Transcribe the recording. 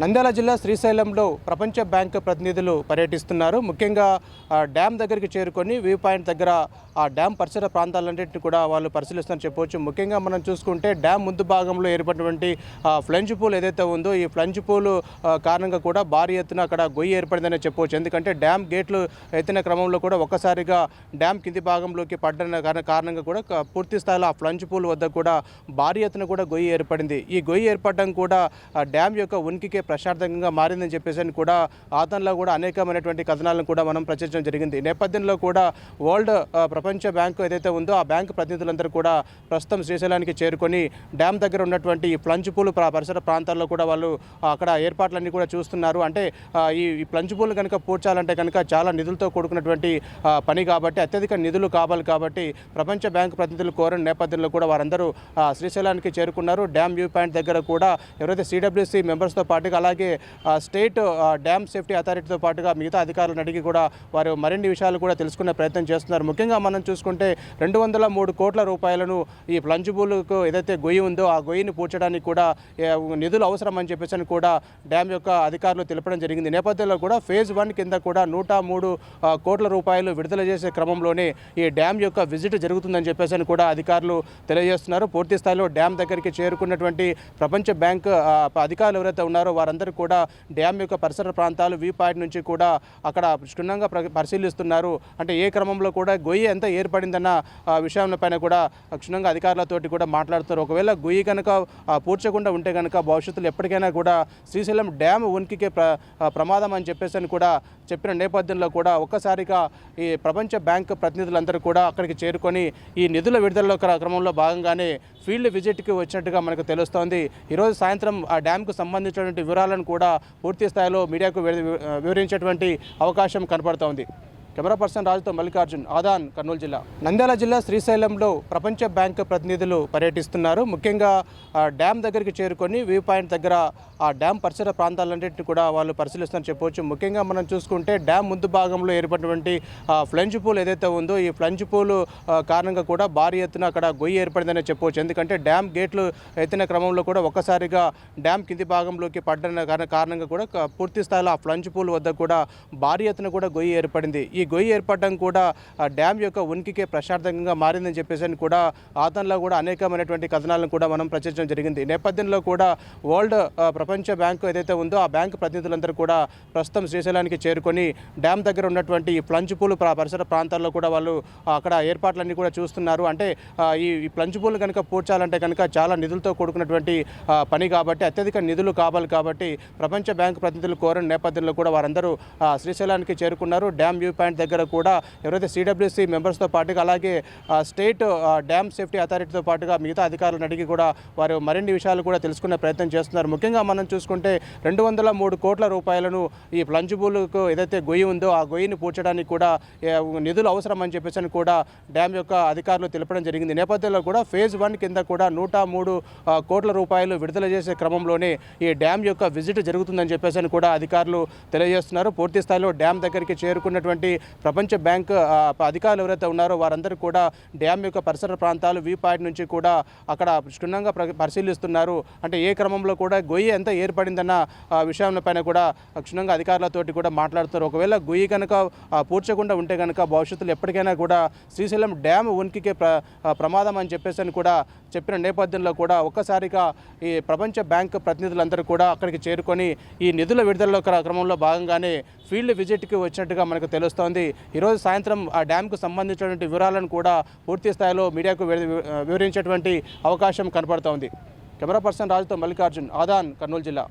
నంద్యాల జిల్లా శ్రీశైలంలో ప్రపంచ బ్యాంక్ ప్రతినిధులు పర్యటిస్తున్నారు. ముఖ్యంగా డ్యామ్ దగ్గరికి చేరుకొని వ్యూ పాయింట్ దగ్గర ఆ డ్యామ్ పరిసర ప్రాంతాలన్నింటినీ కూడా వాళ్ళు పరిశీలిస్తారని చెప్పవచ్చు ముఖ్యంగా మనం చూసుకుంటే డ్యామ్ ముందు భాగంలో ఏర్పడినటువంటి ఫ్లంజ్ పూల్ ఏదైతే ఉందో ఈ ఫ్లంజ్ పూల్ కారణంగా కూడా భారీ ఎత్తున అక్కడ గొయ్యి ఏర్పడిందని చెప్పవచ్చు ఎందుకంటే డ్యామ్ గేట్లు ఎత్తిన క్రమంలో కూడా ఒక్కసారిగా డ్యామ్ కింది భాగంలోకి పడ్డ కారణ- కారణంగా కూడా పూర్తి స్థాయిలో ఆ ఫ్లంజ్ పూల్ వద్ద కూడా భారీ ఎత్తున కూడా గొయ్యి ఏర్పడింది. ఈ గొయ్యి ఏర్పడడం కూడా డ్యామ్ యొక్క ఉనికికే ప్రశాంతంగా మారిందని చెప్పేసి అని కూడా ఆతంలో కూడా అనేకమైనటువంటి కథనాలను కూడా మనం ప్రచురించడం జరిగింది. నేపథ్యంలో కూడా వరల్డ్ ప్రపంచ బ్యాంకు ఏదైతే ఉందో ఆ బ్యాంకు ప్రతినిధులందరూ కూడా ప్రస్తుతం శ్రీశైలానికి చేరుకొని డ్యామ్ దగ్గర ఉన్నటువంటి ఈ ప్లంజ్ పూలు పరిసర ప్రాంతాల్లో కూడా వాళ్ళు అక్కడ ఏర్పాట్లన్నీ కూడా చూస్తున్నారు. అంటే ఈ ఈ ప్లంజ్ కనుక పూడ్చాలంటే కనుక చాలా నిధులతో కూడుకున్నటువంటి పని కాబట్టి అత్యధిక నిధులు కావాలి కాబట్టి ప్రపంచ బ్యాంకు ప్రతినిధులు కోరిన నేపథ్యంలో కూడా వారందరూ శ్రీశైలానికి చేరుకున్నారు. డ్యామ్ వ్యూ పాయింట్ దగ్గర కూడా ఎవరైతే సిడబ్ల్యూసి మెంబర్స్తో పాటుగా అలాగే స్టేట్ డ్యామ్ సేఫ్టీ అథారిటీతో పాటుగా మిగతా అధికారులను అడిగి కూడా వారు మరిన్ని విషయాలు కూడా తెలుసుకునే ప్రయత్నం చేస్తున్నారు. ముఖ్యంగా మనం చూసుకుంటే రెండు వందల మూడు కోట్ల రూపాయలను ఈ ప్లంజుబుల్కు ఏదైతే గొయ్యి ఉందో ఆ గొయ్యిని పూడ్చడానికి కూడా నిధులు అవసరం అని చెప్పేసి అని కూడా డ్యామ్ యొక్క అధికారులు తెలపడం జరిగింది. నేపథ్యంలో కూడా ఫేజ్ వన్ కింద కూడా నూట మూడు కోట్ల రూపాయలు విడుదల చేసే క్రమంలోనే ఈ డ్యామ్ యొక్క విజిట్ జరుగుతుందని చెప్పేసి అని కూడా అధికారులు తెలియజేస్తున్నారు. పూర్తి స్థాయిలో డ్యామ్ దగ్గరికి చేరుకున్నటువంటి ప్రపంచ బ్యాంక్ అధికారులు ఎవరైతే ఉన్నారో వారందరూ కూడా డ్యామ్ యొక్క పరిసర ప్రాంతాలు వ్యూ పాయింట్ నుంచి కూడా అక్కడ క్షుణ్ణంగా పరిశీలిస్తున్నారు. అంటే ఏ క్రమంలో కూడా గొయ్యి ఎంత ఏర్పడిందన్న విషయంపైన పైన కూడా క్షుణ్ణంగా అధికారులతోటి కూడా మాట్లాడుతారు. ఒకవేళ గొయ్యి కనుక పూడ్చకుండా ఉంటే కనుక భవిష్యత్తులో ఎప్పటికైనా కూడా శ్రీశైలం డ్యామ్ ఉనికికే ప్ర ప్రమాదం అని చెప్పేసి అని కూడా చెప్పిన నేపథ్యంలో కూడా ఒక్కసారిగా ఈ ప్రపంచ బ్యాంక్ ప్రతినిధులందరూ కూడా అక్కడికి చేరుకొని ఈ నిధుల విడుదల క్రమంలో భాగంగానే ఫీల్డ్ విజిట్కి వచ్చినట్టుగా మనకు తెలుస్తోంది. ఈరోజు సాయంత్రం ఆ డ్యామ్కు సంబంధించినటువంటి వివరాలను కూడా పూర్తి స్థాయిలో మీడియాకు వివరించేటువంటి అవకాశం కనపడుతోంది. కెమెరా పర్సన్ రాజుతో మల్లికార్జున్ ఆదాన్ కర్నూలు జిల్లా. నంద్యాల జిల్లా శ్రీశైలంలో ప్రపంచ బ్యాంక్ ప్రతినిధులు పర్యటిస్తున్నారు. ముఖ్యంగా డ్యామ్ దగ్గరికి చేరుకొని వ్యూ పాయింట్ దగ్గర ఆ డ్యామ్ పరిసర ప్రాంతాలన్నింటినీ కూడా వాళ్ళు పరిశీలిస్తారని చెప్పవచ్చు. ముఖ్యంగా మనం చూసుకుంటే డ్యామ్ ముందు భాగంలో ఏర్పడినటువంటి ఫ్లంజ్ పూల్ ఏదైతే ఉందో ఈ ఫ్లంజ్ పూల్ కారణంగా కూడా భారీ ఎత్తున అక్కడ గొయ్యి ఏర్పడిందని చెప్పవచ్చు. ఎందుకంటే డ్యామ్ గేట్లు ఎత్తిన క్రమంలో కూడా ఒక్కసారిగా డ్యామ్ కింది భాగంలోకి పడ్డ కారణంగా కూడా పూర్తి స్థాయిలో ఆ ఫ్లంజ్ పూల్ వద్ద కూడా భారీ ఎత్తున కూడా గొయ్యి ఏర్పడింది. ఈ గొయ్యి ఏర్పడడం కూడా డ్యామ్ యొక్క ఉనికికే ప్రశాంతంగా మారిందని చెప్పేసి అని కూడా ఆతంలో కూడా అనేకమైనటువంటి కథనాలను కూడా మనం ప్రచురించడం జరిగింది. ఈ నేపథ్యంలో కూడా వరల్డ్ ప్రపంచ బ్యాంకు ఏదైతే ఉందో ఆ బ్యాంకు ప్రతినిధులందరూ కూడా ప్రస్తుతం శ్రీశైలానికి చేరుకొని డ్యామ్ దగ్గర ఉన్నటువంటి ఈ ప్లంజ్ పూలు పరిసర ప్రాంతాల్లో కూడా వాళ్ళు అక్కడ ఏర్పాట్లన్నీ కూడా చూస్తున్నారు. అంటే ఈ ఈ ప్లంజ్ కనుక పూడ్చాలంటే కనుక చాలా నిధులతో కూడుకున్నటువంటి పని కాబట్టి అత్యధిక నిధులు కావాలి కాబట్టి ప్రపంచ బ్యాంకు ప్రతినిధులు కోరిన నేపథ్యంలో కూడా వారందరూ శ్రీశైలానికి చేరుకున్నారు. డ్యామ్ వ్యూ పాయింట్ దగ్గర కూడా ఎవరైతే సిడబ్ల్యూసి మెంబర్స్తో పాటుగా అలాగే స్టేట్ డ్యామ్ సేఫ్టీ అథారిటీతో పాటుగా మిగతా అధికారులను అడిగి కూడా వారు మరిన్ని విషయాలు కూడా తెలుసుకునే ప్రయత్నం చేస్తున్నారు. ముఖ్యంగా మనం చూసుకుంటే రెండు వందల మూడు కోట్ల రూపాయలను ఈ ప్లంజ్ ఏదైతే గొయ్యి ఉందో ఆ గొయ్యిని పూడ్చడానికి కూడా నిధులు అవసరం అని చెప్పేసి అని కూడా డ్యామ్ యొక్క అధికారులు తెలపడం జరిగింది. నేపథ్యంలో కూడా ఫేజ్ వన్ కింద కూడా నూట మూడు కోట్ల రూపాయలు విడుదల చేసే క్రమంలోనే ఈ డ్యామ్ యొక్క విజిట్ జరుగుతుందని చెప్పేసి అని కూడా అధికారులు తెలియజేస్తున్నారు. పూర్తి స్థాయిలో డ్యామ్ దగ్గరికి చేరుకున్నటువంటి ప్రపంచ బ్యాంక్ అధికారులు ఎవరైతే ఉన్నారో వారందరూ కూడా డ్యామ్ యొక్క పరిసర ప్రాంతాలు వ్యూ పాయింట్ నుంచి కూడా అక్కడ క్షుణ్ణంగా పరిశీలిస్తున్నారు. అంటే ఏ క్రమంలో కూడా గొయ్యి ఎంత ఏర్పడిందన్న విషయంపైన కూడా క్షుణ్ణంగా అధికారులతోటి కూడా మాట్లాడుతారు. ఒకవేళ గొయ్యి కనుక పూడ్చకుండా ఉంటే కనుక భవిష్యత్తులో ఎప్పటికైనా కూడా శ్రీశైలం డ్యామ్ ఉనికికే ప్ర ప్రమాదం అని చెప్పేసి అని కూడా చెప్పిన నేపథ్యంలో కూడా ఒక్కసారిగా ఈ ప్రపంచ బ్యాంక్ ప్రతినిధులందరూ కూడా అక్కడికి చేరుకొని ఈ నిధుల విడుదల క్ర- క్రమంలో భాగంగానే ఫీల్డ్ విజిట్కి వచ్చినట్టుగా మనకు తెలుస్తోంది. ఉంది ఈరోజు సాయంత్రం ఆ డ్యామ్కు సంబంధించినటువంటి వివరాలను కూడా పూర్తి స్థాయిలో మీడియాకు వివరించేటువంటి అవకాశం కనపడుతోంది. కెమెరా పర్సన్ రాజుతో మల్లికార్జున్ ఆదాన్ కర్నూలు జిల్లా.